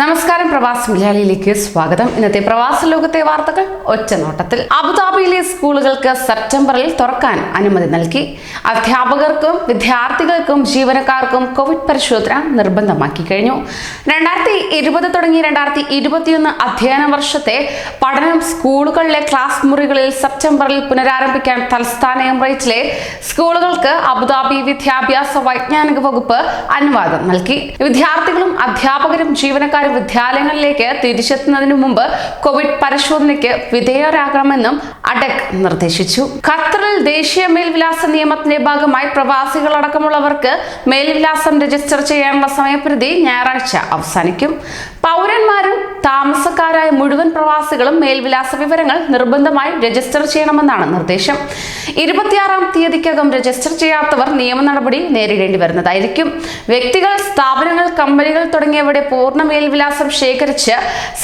നമസ്കാരം പ്രവാസി മലയാളിയിലേക്ക് സ്വാഗതം. ഇന്നത്തെ പ്രവാസ ലോകത്തെ വാർത്തകൾ ഒറ്റ നോട്ടത്തിൽ അബുദാബിയിലെ സ്കൂളുകൾക്ക് സെപ്റ്റംബറിൽ തുറക്കാൻ അനുമതി നൽകി. അധ്യാപകർക്കും വിദ്യാർത്ഥികൾക്കും ജീവനക്കാർക്കും കോവിഡ് പരിശോധന നിർബന്ധമാക്കി കഴിഞ്ഞു. രണ്ടായിരത്തി ഇരുപത് തുടങ്ങി രണ്ടായിരത്തി ഇരുപത്തിയൊന്ന് അധ്യയന വർഷത്തെ പഠനം സ്കൂളുകളിലെ ക്ലാസ് മുറികളിൽ സെപ്റ്റംബറിൽ പുനരാരംഭിക്കാൻ തലസ്ഥാന എമിറേറ്റിലെ സ്കൂളുകൾക്ക് അബുദാബി വിദ്യാഭ്യാസ വൈജ്ഞാനിക വകുപ്പ് അനുവാദം നൽകി. വിദ്യാർത്ഥികളും അധ്യാപകരും ജീവനക്കാരും വിദ്യാലയങ്ങളിലേക്ക് തിരിച്ചെത്തുന്നതിന് മുമ്പ് കോവിഡ് പരിശോധനയ്ക്ക് വിധേയരാകണമെന്നും അഡക് നിർദ്ദേശിച്ചു. ഖത്തറിൽ ദേശീയ മേൽവിലാസ നിയമത്തിന്റെ ഭാഗമായി പ്രവാസികളടക്കമുള്ളവർക്ക് മേൽവിലാസം രജിസ്റ്റർ ചെയ്യാനുള്ള സമയപരിധി ഞായറാഴ്ച അവസാനിക്കും. പൗരന്മാരും താമസക്കാരായ മുഴുവൻ പ്രവാസികളും മേൽവിലാസ വിവരങ്ങൾ നിർബന്ധമായി രജിസ്റ്റർ ചെയ്യണമെന്നാണ് നിർദ്ദേശം. ഇരുപത്തിയാറാം തീയതിക്കകം രജിസ്റ്റർ ചെയ്യാത്തവർ നിയമ നടപടി നേരിടേണ്ടി വരുന്നതായിരിക്കും. വ്യക്തികൾ സ്ഥാപനങ്ങൾ കമ്പനികൾ തുടങ്ങിയവയുടെ പൂർണ മേൽവിലാസം ശേഖരിച്ച്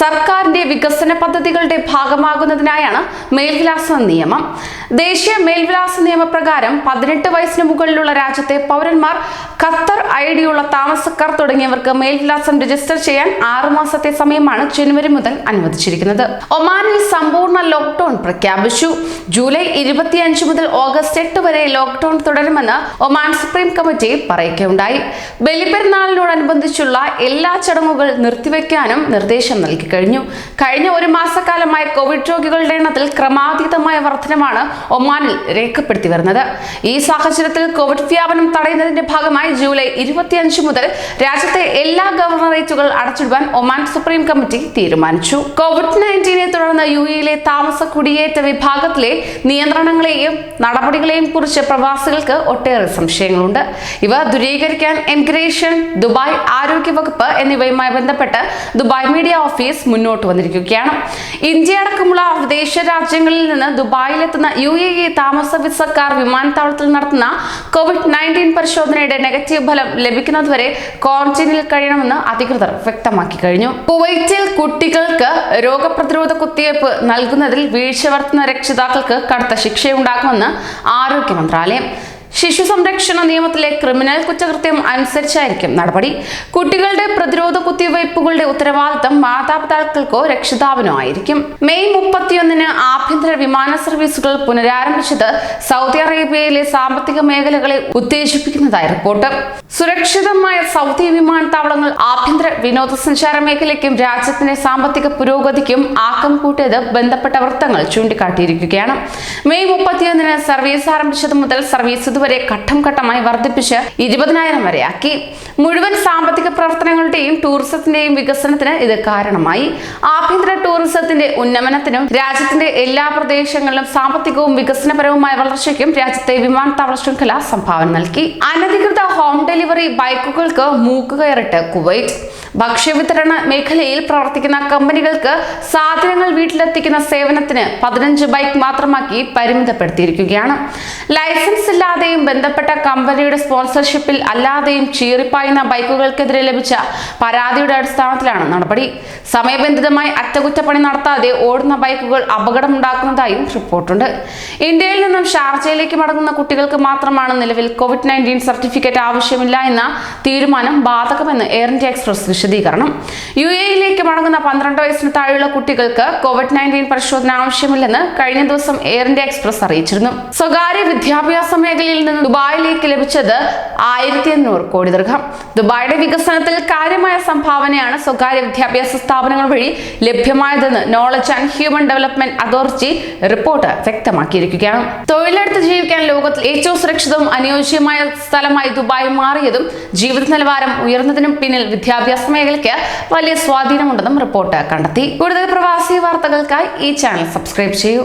സർക്കാരിന്റെ വികസന പദ്ധതികളുടെ ഭാഗമാകുന്നതിനായാണ് മേൽവിലാസ നിയമം. ദേശീയ മേൽവിലാസ നിയമപ്രകാരം പതിനെട്ട് വയസ്സിന് മുകളിലുള്ള രാജ്യത്തെ പൗരന്മാർ ഖത്തർ ഐ ഡിയുള്ള താമസക്കാർ തുടങ്ങിയവർക്ക് മേൽവിലാസം രജിസ്റ്റർ ചെയ്യാൻ ആറുമാസത്തെ സമയമാണ് ജനുവരി മുതൽ അനുവദിച്ചിരിക്കുന്നത്. ഒമാനിൽ സമ്പൂർണ ലോക്ക്ഡൌൺ പ്രഖ്യാപിച്ചു. ജൂലൈ ഇരുപത്തിയഞ്ച് മുതൽ ഓഗസ്റ്റ് എട്ട് വരെ ലോക്ക്ഡൌൺ തുടരുമെന്ന് ഒമാൻ സുപ്രീം കമ്മിറ്റി പറയുകയുണ്ടായി. ബലിപെരുന്നാളിനോടനുബന്ധിച്ചുള്ള എല്ലാ ചടങ്ങുകൾ നിർത്തിവെക്കാനും നിർദ്ദേശം നൽകി കഴിഞ്ഞു. കഴിഞ്ഞ ഒരു മാസക്കാലമായി കോവിഡ് രോഗികളുടെ എണ്ണത്തിൽ ക്രമാതീതമായ വർധനമാണ് ഒമാനിൽ രേഖപ്പെടുത്തി വരുന്നത്. ഈ സാഹചര്യത്തിൽ കോവിഡ് വ്യാപനം തടയുന്നതിന്റെ ഭാഗമായി ജൂലൈ ഇരുപത്തിയഞ്ച് മുതൽ രാജ്യത്തെ എല്ലാ ഗവർണറേറ്റുകൾ അടച്ചിടുവാൻ ഒമാൻ സുപ്രീം കമ്മിറ്റി തീരുമാനിച്ചു. കോവിഡ് നയന്റീനെ തുടർന്ന് യു എയിലെ താമസ കുടിയേറ്റ വിഭാഗത്തിലെ നിയന്ത്രണങ്ങളെയും നടപടികളെയും കുറിച്ച് പ്രവാസികൾക്ക് ഒട്ടേറെ സംശയങ്ങളുണ്ട്. ഇവ ദുരീകരിക്കാൻ എമിഗ്രേഷൻ ദുബായ് ആരോഗ്യ വകുപ്പ് എന്നിവയുമായി ബന്ധപ്പെട്ട് ദുബായ് മീഡിയ ഓഫീസ് മുന്നോട്ട് വന്നിരിക്കുകയാണ്. ഇന്ത്യ അടക്കമുള്ള വിദേശ രാജ്യങ്ങളിൽ നിന്ന് ദുബായിലെത്തുന്ന യു എ ഇ താമസ വിസക്കാർ വിമാനത്താവളത്തിൽ നടത്തുന്ന കോവിഡ് നയന്റീൻ പരിശോധനയുടെ നെഗറ്റീവ് ഫലം ലഭിക്കുന്നതുവരെ ക്വാറന്റീനിൽ കഴിയണമെന്ന് അധികൃതർ വ്യക്തമാക്കി കഴിഞ്ഞു. കുവൈറ്റിൽ കുട്ടികൾക്ക് രോഗപ്രതിരോധ കുത്തിവയ്പ് നൽകുന്നതിൽ വീഴ്ച വരുത്തുന്ന രക്ഷിതാക്കൾക്ക് കടുത്ത ശിക്ഷയുണ്ടാക്കുമെന്ന് ആരോഗ്യ മന്ത്രാലയം. ശിശു സംരക്ഷണ നിയമത്തിലെ ക്രിമിനൽ കുറ്റകൃത്യം അനുസരിച്ചായിരിക്കും നടപടി. കുട്ടികളുടെ പ്രതിരോധ കുത്തിവയ്പ്പുകളുടെ ഉത്തരവാദിത്തം മാതാപിതാക്കൾക്കോ രക്ഷിതാവിനോ ആയിരിക്കും. മെയ് മുപ്പത്തിയൊന്നിന് ആഭ്യന്തര വിമാന സർവീസുകൾ പുനരാരംഭിച്ചത് സൗദി അറേബ്യയിലെ സാമ്പത്തിക മേഖലകളെ ഉത്തേജിപ്പിക്കുന്നതായി റിപ്പോർട്ട്. സുരക്ഷിതമായ സൗദി വിമാനത്താവളങ്ങൾ ആഭ്യന്തര വിനോദസഞ്ചാര മേഖലയ്ക്കും രാജ്യത്തിന്റെ സാമ്പത്തിക പുരോഗതിക്കും ആക്കം കൂട്ടിയത് ബന്ധപ്പെട്ട വൃത്തങ്ങൾ ചൂണ്ടിക്കാട്ടിയിരിക്കുകയാണ്. മെയ് മുപ്പത്തിയൊന്നിന് സർവീസ് ആരംഭിച്ചത് മുതൽ സർവീസ് ഇതുവരെ ഘട്ടം ഘട്ടമായി വർദ്ധിപ്പിച്ച് ഇരുപതിനായിരം വരെയാക്കി. മുഴുവൻ സാമ്പത്തിക പ്രവർത്തനങ്ങളുടെയും ടൂറിസത്തിന്റെയും വികസനത്തിന് ഇത് കാരണമായി. ആഭ്യന്തര ടൂറിസത്തിന്റെ ഉന്നമനത്തിനും രാജ്യത്തിന്റെ എല്ലാ പ്രദേശങ്ങളിലും സാമ്പത്തികവും വികസനപരവുമായ വളർച്ചയ്ക്കും രാജ്യത്തെ വിമാനത്താവള ശൃംഖല സംഭാവന നൽകി. അനധികൃത ഹോം ഡെലിവറി ബൈക്കുകൾക്ക് മൂക്കുകയറിട്ട് കുവൈറ്റ്. ഭക്ഷ്യവിതരണ മേഖലയിൽ പ്രവർത്തിക്കുന്ന കമ്പനികൾക്ക് സാധനങ്ങൾ വീട്ടിലെത്തിക്കുന്ന സേവനത്തിന് പതിനഞ്ച് ബൈക്ക് മാത്രമാക്കി പരിമിതപ്പെടുത്തിയിരിക്കുകയാണ്. ലൈസൻസ് ഇല്ലാതെയും ബന്ധപ്പെട്ട കമ്പനിയുടെ സ്പോൺസർഷിപ്പിൽ അല്ലാതെയും ചീറിപ്പായുന്ന ബൈക്കുകൾക്കെതിരെ ലഭിച്ച പരാതിയുടെ അടിസ്ഥാനത്തിലാണ് നടപടി. സമയബന്ധിതമായി അറ്റകുറ്റപ്പണി നടത്താതെ ഓടുന്ന ബൈക്കുകൾ അപകടമുണ്ടാക്കുന്നതായും റിപ്പോർട്ടുണ്ട്. ഇന്ത്യയിൽ നിന്നും ഷാർജയിലേക്ക് മടങ്ങുന്ന കുട്ടികൾക്ക് മാത്രമാണ് നിലവിൽ കോവിഡ് നയന്റീൻ സർട്ടിഫിക്കറ്റ് ആവശ്യമില്ല എന്ന തീരുമാനം ബാധകമെന്ന് എയർ ഇന്ത്യ എക്സ്പ്രസ് വിശദീകരണം. യു എയിലേക്ക് മടങ്ങുന്ന പന്ത്രണ്ട് വയസ്സിന് താഴെയുള്ള കുട്ടികൾക്ക് കോവിഡ് നയന്റീൻ പരിശോധന ആവശ്യമില്ലെന്ന് കഴിഞ്ഞ ദിവസം എയർ ഇന്ത്യ എക്സ്പ്രസ് അറിയിച്ചിരുന്നു. സ്വകാര്യ വിദ്യാഭ്യാസ മേഖലയിൽ നിന്ന് ദുബായിലേക്ക് ലഭിച്ചത് ആയിരത്തി അഞ്ഞൂറ് കോടി ദീർഘം. ദുബായിയുടെ വികസനത്തിൽ കാര്യമായ സംഭാവനയാണ് സ്വകാര്യ വിദ്യാഭ്യാസ സ്ഥാപനങ്ങൾ വഴി ലഭ്യമായതെന്ന് knowledge and human development authority report വ്യക്തമാക്കിയിരിക്കുകയാണ്. തൊഴിലെടുത്ത് ജീവിക്കാൻ ലോകത്തിൽ ഏറ്റവും സുരക്ഷിതവും അനുയോജ്യമായ സ്ഥലമായി ദുബായ് മാറിയതും ജീവിത നിലവാരം ഉയർന്നതിനും പിന്നിൽ വിദ്യാഭ്യാസ മേഖലയ്ക്ക് വലിയ സ്വാധീനമുണ്ടെന്നും റിപ്പോർട്ട് കണ്ടെത്തി. കൂടുതൽ പ്രവാസി വാർത്തകൾക്കായി ഈ ചാനൽ സബ്സ്ക്രൈബ് ചെയ്യൂ.